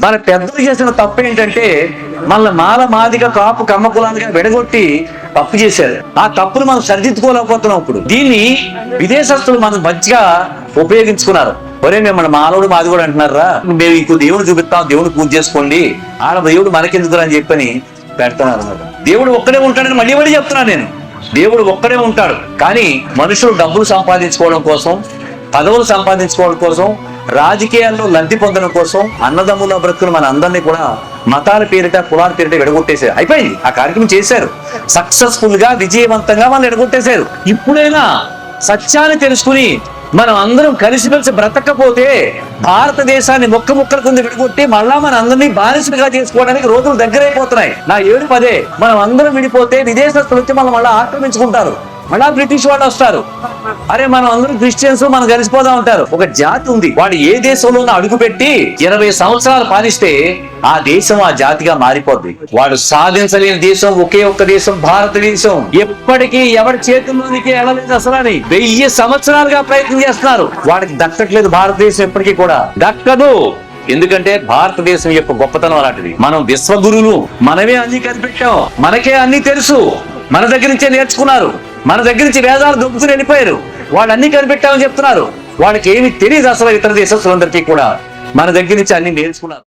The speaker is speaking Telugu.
మన పెద్దలు చేసిన తప్పు ఏంటంటే మన మాల మాదిక కాపు కమ్మ కులాలుగా విడగొట్టి తప్పు చేశారు. ఆ తప్పును మనం సరిదిద్దుకోలేకపోతున్నాం ఇప్పుడు. దీన్ని విదేశస్తులు మనం మంచిగా ఉపయోగించుకున్నారు. ఒరే మేము మన మానవుడు మాది కూడా అంటున్నారా? మేము ఇంకో దేవుడు చూపిస్తాం దేవుడు పూజ చేసుకోండి. ఆడ దేవుడు మనకెందుకు అని చెప్పని పెడుతున్నారు దేవుడు ఒక్కడే ఉంటాడని మళ్ళీ మళ్ళీ చెప్తున్నాను నేను? దేవుడు ఒక్కడే ఉంటాడు. కానీ మనుషులు డబ్బులు సంపాదించుకోవడం కోసం పదవులు సంపాదించుకోవడం కోసం రాజకీయాల్లో లబ్ధి పొందడం కోసం అన్నదమ్ముల బ్రతుకులు మన అందరినీ కూడా మతాల పేరిట కులాల పేరిట విడగొట్టేశారు. అయిపోయింది. ఆ కార్యక్రమం చేశారు. సక్సెస్ఫుల్గా విజయవంతంగా వాళ్ళు ఎడగొట్టేశారు ఇప్పుడైనా సత్యాన్ని తెలుసుకుని మనం అందరం కలిసిమెలిసి బ్రతకపోతే భారతదేశాన్ని మొక్క ముక్కల కింద విడగొట్టి మళ్ళా మన అందరినీ బానిసలుగా చేసుకోవడానికి రోజులు దగ్గరైపోతున్నాయి. నా ఏడు పదే మనం అందరం విడిపోతే విదేశస్తులు వచ్చి మనం మళ్ళీ ఆక్రమించుకుంటారు. మళ్ళా బ్రిటిష్ వాళ్ళు వస్తారు. అరే మనం అందరూ క్రిస్టియన్స్ మనం కలిసిపోదా ఉంటారు ఒక జాతి ఉంది. వాడు ఏ దేశంలో అడుగు పెట్టి ఇరవై సంవత్సరాలు పాలిస్తే ఆ దేశం ఆ జాతిగా మారిపోద్ది. వాడు సాధించలేని దేశం ఒకే ఒక్క దేశం భారతదేశం. ఎప్పటికీ ఎవరి చేతుల్లోనికి వెళ్ళలేదు అసలు అని వెయ్యి సంవత్సరాలుగా ప్రయత్నం చేస్తున్నారు. వాడికి దక్కట్లేదు భారతదేశం ఎప్పటికీ కూడా. దక్కదు. ఎందుకంటే భారతదేశం యొక్క గొప్పతనం అలాంటిది. మనం విశ్వగురులు. మనమే అన్ని కనిపెట్టాం. మనకే అన్ని తెలుసు. మన దగ్గర నుంచే నేర్చుకున్నారు. మన దగ్గర నుంచి వేదాలు దుంపుకుని వెళ్ళిపోయారు. వాళ్ళు అన్ని కనిపెట్టామని చెప్తున్నారు. వాళ్ళకి ఏమి తెలియదు అసలు ఇతర దేశస్తులందరికీ కూడా. మన దగ్గర నుంచి అన్ని నేర్చుకున్నారు.